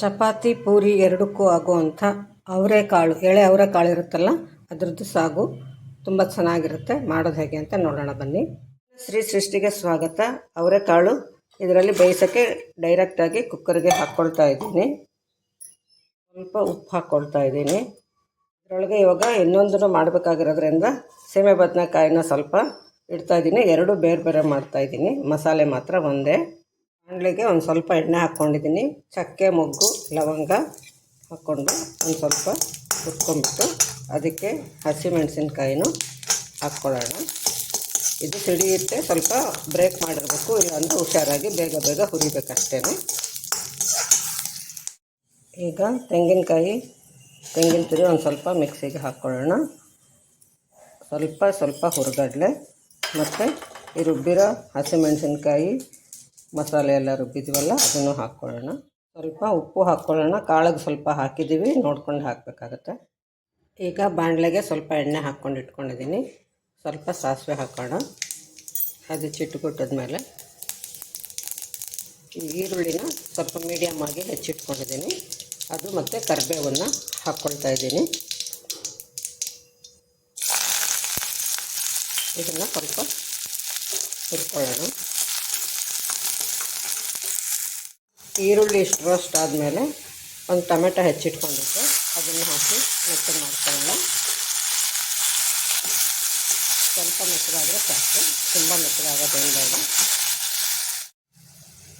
ಚಪಾತಿ, ಪೂರಿ ಎರಡಕ್ಕೂ ಆಗುವಂಥ ಅವರೆಕಾಳು ಎಳೆ ಅವರೆಕಾಳು ಇರುತ್ತಲ್ಲ, ಅದರದ್ದು ಸಾಗು ತುಂಬ ಚೆನ್ನಾಗಿರುತ್ತೆ. ಮಾಡೋದು ಹೇಗೆ ಅಂತ ನೋಡೋಣ ಬನ್ನಿ. ಶ್ರೀ ಸೃಷ್ಟಿಗೆ ಸ್ವಾಗತ. ಅವರೆಕಾಳು ಇದರಲ್ಲಿ ಬೇಯಿಸೋಕ್ಕೆ ಡೈರೆಕ್ಟಾಗಿ ಕುಕ್ಕರ್ಗೆ ಹಾಕ್ಕೊಳ್ತಾ ಇದ್ದೀನಿ. ಸ್ವಲ್ಪ ಉಪ್ಪು ಹಾಕ್ಕೊಳ್ತಾ ಇದ್ದೀನಿ. ಇದರೊಳಗೆ ಇವಾಗ ಇನ್ನೊಂದನ್ನು ಮಾಡಬೇಕಾಗಿರೋದ್ರಿಂದ ಸೀಮೆ ಬದನೆಕಾಯಿನ ಸ್ವಲ್ಪ ಇಡ್ತಾ ಇದ್ದೀನಿ. ಎರಡು ಬೇರೆ ಬೇರೆ ಮಾಡ್ತಾ ಇದ್ದೀನಿ. ಮಸಾಲೆ ಮಾತ್ರ ಒಂದೇ. ಬಾಣಲೆಗೆ ಒಂದು ಸ್ವಲ್ಪ ಎಣ್ಣೆ ಹಾಕ್ಕೊಂಡಿದ್ದೀನಿ ಚಕ್ಕೆ, ಮೊಗ್ಗು, ಲವಂಗ ಹಾಕ್ಕೊಂಡು ಒಂದು ಸ್ವಲ್ಪ ಹುರ್ಕೊಂಬಿಟ್ಟು ಅದಕ್ಕೆ ಹಸಿಮೆಣಸಿನ್ಕಾಯಿನೂ ಹಾಕ್ಕೊಳ್ಳೋಣ. ಇದು ಸಿಡಿಯುತ್ತೆ ಸ್ವಲ್ಪ ಬ್ರೇಕ್ ಮಾಡಿರಬೇಕು, ಇಲ್ಲಾಂದರೆ ಹುಷಾರಾಗಿ ಬೇಗ ಬೇಗ ಹುರಿಬೇಕಷ್ಟೇ ಈಗ ತೆಂಗಿನಕಾಯಿ, ತೆಂಗಿನ ತುರಿ ಒಂದು ಸ್ವಲ್ಪ ಮಿಕ್ಸಿಗೆ ಹಾಕ್ಕೊಳ್ಳೋಣ. ಸ್ವಲ್ಪ ಸ್ವಲ್ಪ ಹುರಿಗಡಲೆ, ಮತ್ತು ಈ ರುಬ್ಬಿರೋ ಹಸಿಮೆಣಸಿನ್ಕಾಯಿ ಮಸಾಲೆ ಎಲ್ಲ ರುಬ್ಬಿದ್ದೀವಲ್ಲ ಅದನ್ನು ಹಾಕ್ಕೊಳ್ಳೋಣ ಸ್ವಲ್ಪ ಉಪ್ಪು ಹಾಕ್ಕೊಳ್ಳೋಣ ಕಾಳಿಗೆ ಸ್ವಲ್ಪ ಹಾಕಿದ್ದೀವಿ, ನೋಡ್ಕೊಂಡು ಹಾಕಬೇಕಾಗತ್ತೆ. ಈಗ ಬಾಣಲೆಗೆ ಸ್ವಲ್ಪ ಎಣ್ಣೆ ಹಾಕ್ಕೊಂಡು ಇಟ್ಕೊಂಡಿದ್ದೀನಿ. ಸ್ವಲ್ಪ ಸಾಸಿವೆ ಹಾಕೋಣ. ಅದು ಚಿಟ್ಟುಗುಟ್ಟದ್ಮೇಲೆ ಈ ಈರುಳ್ಳಿನ ಸ್ವಲ್ಪ ಮೀಡಿಯಮ್ ಆಗಿ ಹೆಚ್ಚಿಟ್ಕೊಂಡಿದ್ದೀನಿ. ಅದು ಮತ್ತು ಕರಿಬೇವನ್ನು ಹಾಕ್ಕೊಳ್ತಾ ಇದ್ದೀನಿ. ಇದನ್ನು ಸ್ವಲ್ಪ ಹುರ್ಕೊಳ್ಳೋಣ. ಈರುಳ್ಳಿ ಇಷ್ಟು ರೋಸ್ಟ್ ಆದಮೇಲೆ ಒಂದು ಟೊಮೆಟೊ ಹೆಚ್ಚಿಟ್ಕೊಂಡಿದ್ದೆ. ಅದನ್ನು ಹಾಕಿ ಮಿಕ್ಸ್ ಮಾಡ್ಕೊಳ್ಳೋಣ. ಸ್ವಲ್ಪ ಮೆತ್ತಗಾದರೆ ಸಾಕು. ತುಂಬ ಮೆತ್ತಗಾಗೋದೇನು ಬೇಡ.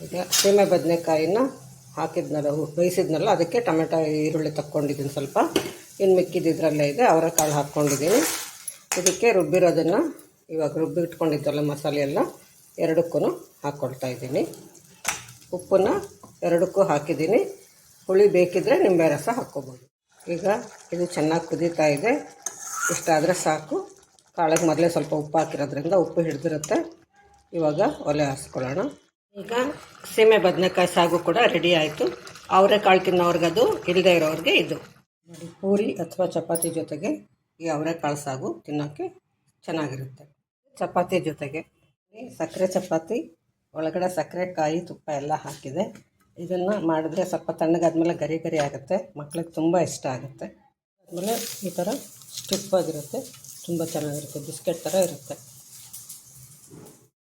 ಈಗ ಸೀಮೆ ಬದನೆಕಾಯಿನ ಹಾಕಿದ್ನಲ್ಲ ಬೇಯಿಸಿದ್ನಲ್ಲ, ಅದಕ್ಕೆ ಟೊಮೆಟೊ, ಈರುಳ್ಳಿ ತಕ್ಕೊಂಡಿದ್ದೀನಿ ಸ್ವಲ್ಪ. ಇನ್ನು ಮಿಕ್ಕಿದ್ದಿದ್ರಲ್ಲೇ ಇದೆ. ಅವರೆಕಾಳು ಹಾಕ್ಕೊಂಡಿದ್ದೀನಿ. ಇದಕ್ಕೆ ರುಬ್ಬಿರೋದನ್ನು ಇವಾಗ ರುಬ್ಬಿ ಇಟ್ಕೊಂಡಿದ್ದಲ್ಲ ಮಸಾಲೆ ಎಲ್ಲ ಎರಡಕ್ಕೂ ಹಾಕ್ಕೊಳ್ತಾ ಇದ್ದೀನಿ. ಉಪ್ಪನ್ನ ಎರಡಕ್ಕೂ ಹಾಕಿದ್ದೀನಿ. ಹುಳಿ ಬೇಕಿದ್ದರೆ ನಿಂಬೆ ರಸ ಹಾಕ್ಕೋಬೋದು. ಈಗ ಇದು ಚೆನ್ನಾಗಿ ಕುದೀತಾ ಇದೆ. ಇಷ್ಟಾದರೆ ಸಾಕು. ಕಾಳಗೆ ಮೊದಲೇ ಸ್ವಲ್ಪ ಉಪ್ಪು ಹಾಕಿರೋದ್ರಿಂದ ಉಪ್ಪು ಹಿಡಿದಿರುತ್ತೆ. ಇವಾಗ ಒಲೆ ಹಾಸ್ಕೊಳ್ಳೋಣ. ಈಗ ಸೀಮೆ ಬದನೆಕಾಯಿ ಸಾಗು ಕೂಡ ರೆಡಿ ಆಯಿತು. ಅವರೆಕಾಳು ಅದು ಇಲ್ಲದೆ ಇರೋರಿಗೆ ಇದು. ನೋಡಿ, ಪೂರಿ ಅಥವಾ ಚಪಾತಿ ಜೊತೆಗೆ ಈ ಅವರೆಕಾಳು ಸಾಗು ತಿನ್ನೋಕ್ಕೆ ಚೆನ್ನಾಗಿರುತ್ತೆ. ಚಪಾತಿ ಜೊತೆಗೆ ಸಕ್ಕರೆ ಚಪಾತಿ, ಒಳಗಡೆ ಸಕ್ಕರೆ ಕಾಯಿ ತುಪ್ಪ ಎಲ್ಲ ಹಾಕಿದೆ. ಇದನ್ನು ಮಾಡಿದ್ರೆ ಸ್ವಲ್ಪ ತಣ್ಣಗಾದ್ಮೇಲೆ ಗರಿ ಗರಿ ಆಗುತ್ತೆ. ಮಕ್ಳಿಗೆ ತುಂಬ ಇಷ್ಟ ಆಗುತ್ತೆ. ಆಮೇಲೆ ಈ ಥರ ಸ್ಟಿಫ್ ಆಗಿರುತ್ತೆ. ತುಂಬ ಚೆನ್ನಾಗಿರುತ್ತೆ. ಬಿಸ್ಕೆಟ್ ಥರ ಇರುತ್ತೆ.